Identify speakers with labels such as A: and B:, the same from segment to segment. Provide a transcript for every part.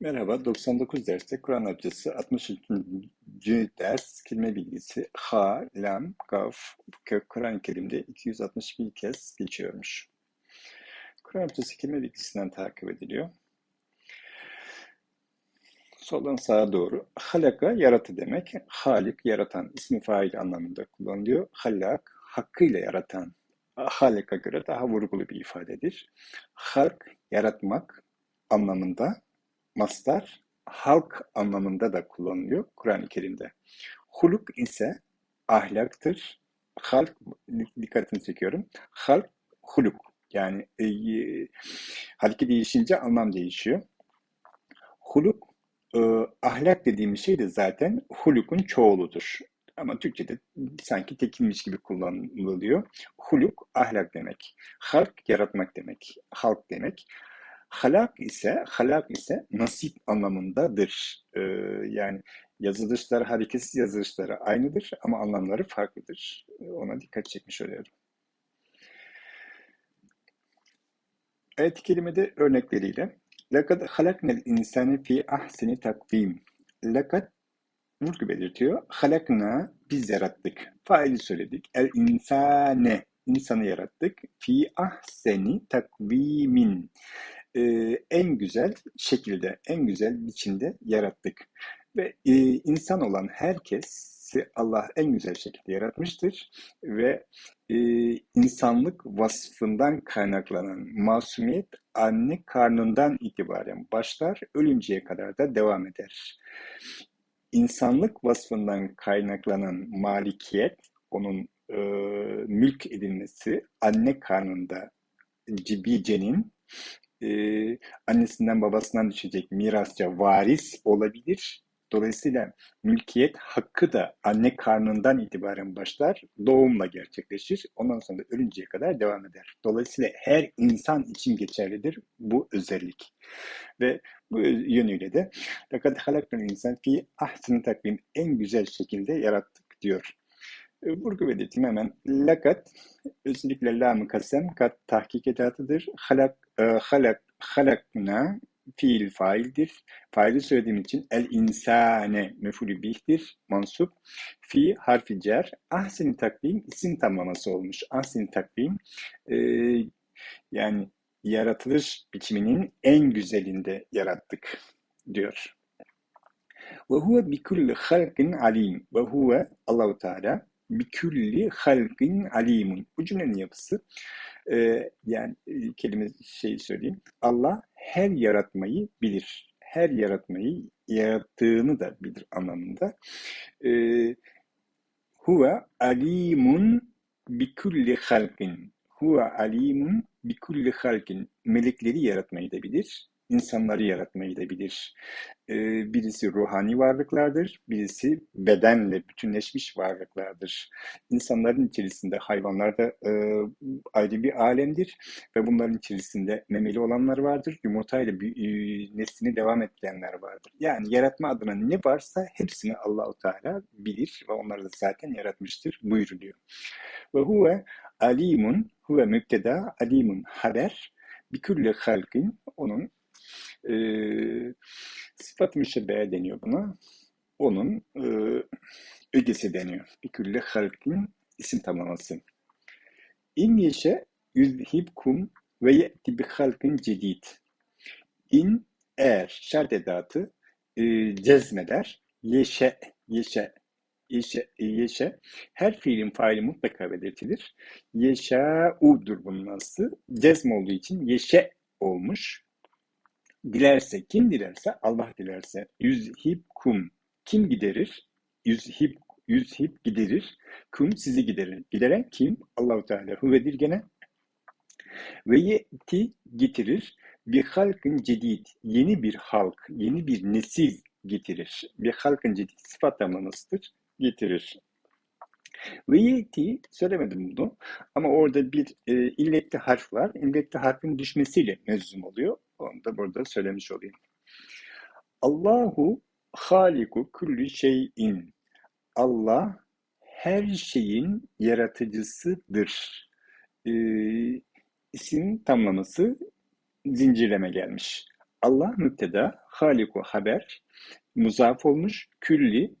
A: Merhaba, 99 derste Kur'an Hafızası 63. ders kelime bilgisi ha, lam, kaf, kök Kur'an-ı Kerim'de 261 kez geçiyormuş. Kur'an Hafızası kelime bilgisinden takip ediliyor. Soldan sağa doğru. Halaka, yaratı demek. Halik, yaratan, ismi fail anlamında kullanılıyor. Halak, hakkıyla yaratan. Halika göre daha vurgulu bir ifadedir. Halk, yaratmak anlamında mastar halk anlamında da kullanılıyor Kur'an-ı Kerim'de. Huluk ise ahlaktır. Halk, dikkatini çekiyorum. Halk, huluk. Yani e, halki değişince anlam değişiyor. Huluk, e, ahlak dediğimiz şey de zaten hulukun çoğuludur. Ama Türkçe'de sanki tekilmiş gibi kullanılıyor. Huluk, ahlak demek. Halk, yaratmak demek. Halk demek. Halak ise halak ise nasip anlamındadır. Ee, yani yazılışları, hareketsiz yazılışları aynıdır ama anlamları farklıdır. Ona dikkat çekmiş oluyorum. Ayet-i kerimede örnekleriyle لَقَدْ خَلَقْنَا الْاِنْسَانِ ف۪ي ahseni takvim. Lakat vurgu belirtiyor. Halakna biz yarattık. Faili söyledik. El insane insanı yarattık. Fi ahseni takvimin e, en güzel şekilde, en güzel biçimde yarattık. Ve e, insan olan herkesi Allah en güzel şekilde yaratmıştır ve e, insanlık vasfından kaynaklanan masumiyet anne karnından itibaren başlar, ölünceye kadar da devam eder. İnsanlık vasfından kaynaklanan malikiyet, onun e, mülk edilmesi anne karnında bir cenin e, annesinden babasından düşecek mirasça varis olabilir. Dolayısıyla mülkiyet hakkı da anne karnından itibaren başlar, doğumla gerçekleşir. Ondan sonra da ölünceye kadar devam eder. Dolayısıyla her insan için geçerlidir bu özellik. Ve bu yönüyle de لَقَدْ خَلَقْنَا insan fi ahsin takvim en güzel şekilde yarattık diyor. Vurgu belirteyim hemen. Lakat, özellikle lam kasem, kat tahkik edatıdır. Halak, e, halak, halakna fiil faildir. Faili söylediğim için el insane mefulü bihtir, mansup. Fi harfi cer. Ahseni takvim isim tamlaması olmuş. Ahseni takvim e, yani yaratılış biçiminin en güzelinde yarattık diyor. Ve huve bi kulli halkin alim. Ve huve Allahu Teala bikülli halkin alimun. Bu cümlenin yapısı e, yani e, kelime şey söyleyeyim. Allah her yaratmayı bilir. Her yaratmayı yarattığını da bilir anlamında. E, huve alimun bikulli halkin. Huve alimun bikulli halkin. Melekleri yaratmayı da bilir insanları yaratmayı da bilir. Birisi ruhani varlıklardır, birisi bedenle bütünleşmiş varlıklardır. İnsanların içerisinde hayvanlar da ayrı bir alemdir ve bunların içerisinde memeli olanlar vardır, yumurtayla neslini devam ettirenler vardır. Yani yaratma adına ne varsa hepsini Allahu Teala bilir ve onları da zaten yaratmıştır buyuruluyor. Ve huve alimun, huve müpteda, alimun haber, bir külle halkin onun e, sıfat müşebbehe deniyor buna. Onun e, ögesi deniyor. Bir külle halkin isim tamlaması. İn yeşe yüzhibkum ve ye'ti bi halkin cedid. İn eğer şart edatı e, cezmeder. Yeşe, yeşe, yeşe, yeşe. Her fiilin faili mutlaka belirtilir. Yeşâ'udur bunun aslı. Cezm olduğu için yeşe olmuş dilerse, kim dilerse, Allah dilerse, yüzhib kum, kim giderir? Yüzhib, yüzhib giderir, kum sizi giderir. Gideren kim? Allahu Teala huvedir gene. Ve yeti getirir, bir halkın cedid, yeni bir halk, yeni bir nesil getirir. Bir halkın cedid sıfat tamlamasıdır, getirir. Ve yeti, söylemedim bunu ama orada bir e, illetli harf var. İlletli harfin düşmesiyle mezum oluyor. Onu da burada söylemiş olayım. Allahu haliku kulli şeyin. Allah her şeyin yaratıcısıdır. Ee, isim tamlaması zincirleme gelmiş. Allah müpteda, haliku haber, muzaf olmuş, külli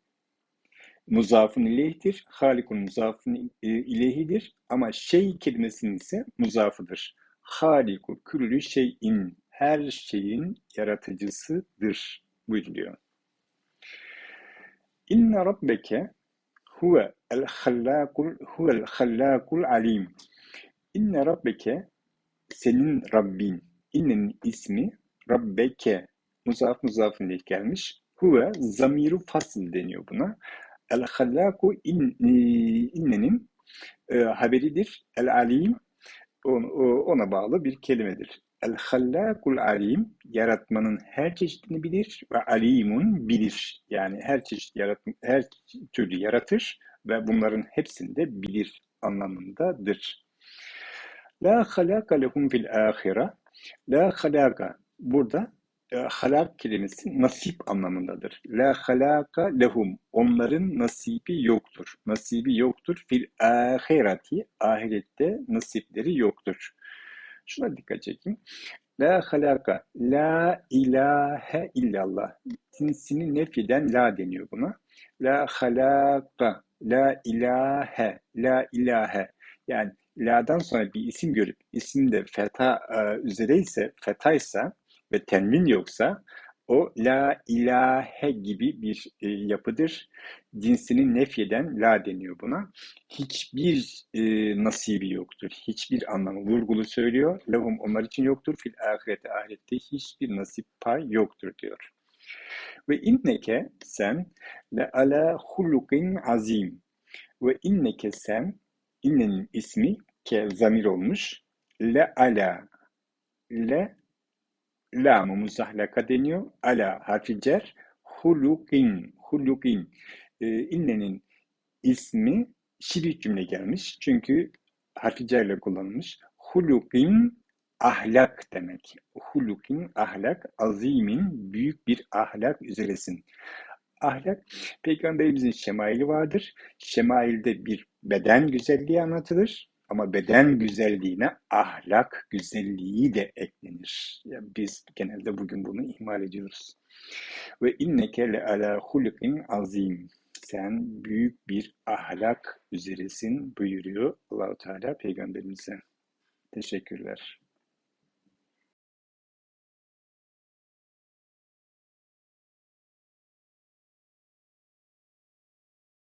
A: muzafın ileyhtir, halikun muzafın ileyhidir ama şey kelimesinin ise muzafıdır. Haliku küllü şeyin, her şeyin yaratıcısıdır buyuruluyor. İnne rabbeke huve el hallakul huvel hallakul alim. İnne rabbeke senin Rabbin. İnnenin ismi Rabbeke. Muzaf muzafın ileyh gelmiş. Huve zamiru fasıl deniyor buna. El hallaku in, innenin e, haberidir. El alim ona bağlı bir kelimedir. El hallakul alim yaratmanın her çeşidini bilir ve alimun bilir. Yani her çeşit yarat her türlü yaratır ve bunların hepsini de bilir anlamındadır. La halaka lehum fil ahire. La halaka burada e, halak kelimesi nasip anlamındadır. La halaka lehum. Onların nasibi yoktur. Nasibi yoktur. Fil ahireti. Ahirette nasipleri yoktur. Şuna dikkat çekeyim. La halaka. La ilahe illallah. Cinsini nefiden la deniyor buna. La halaka. La ilahe. La ilahe. Yani la'dan sonra bir isim görüp isim de feta e, üzereyse, fetaysa ve tenvin yoksa o la ilahe gibi bir e, yapıdır. Cinsini nefyeden la deniyor buna. Hiçbir e, nasibi yoktur. Hiçbir anlamı vurgulu söylüyor. Lahum onlar için yoktur. Fil ahirete ahirette hiçbir nasip pay yoktur diyor. Ve inneke sen le ala hulukin azim. Ve inneke sen innenin ismi ke zamir olmuş. Le ala le Lam-ı muzahlaka deniyor. Ala harfi cer. Hulukin. Hulukin. E, innenin ismi şibih cümle gelmiş. Çünkü harfi cerle kullanılmış. Hulukin ahlak demek. Hulukin ahlak, azimin büyük bir ahlak üzeresin. Ahlak, peygamberimizin şemaili vardır. Şemailde bir beden güzelliği anlatılır. Ama beden güzelliğine ahlak güzelliği de eklenir. Yani biz genelde bugün bunu ihmal ediyoruz. Ve inneke le ala hulukin azim. Sen büyük bir ahlak üzeresin buyuruyor Allahu Teala peygamberimize. Teşekkürler.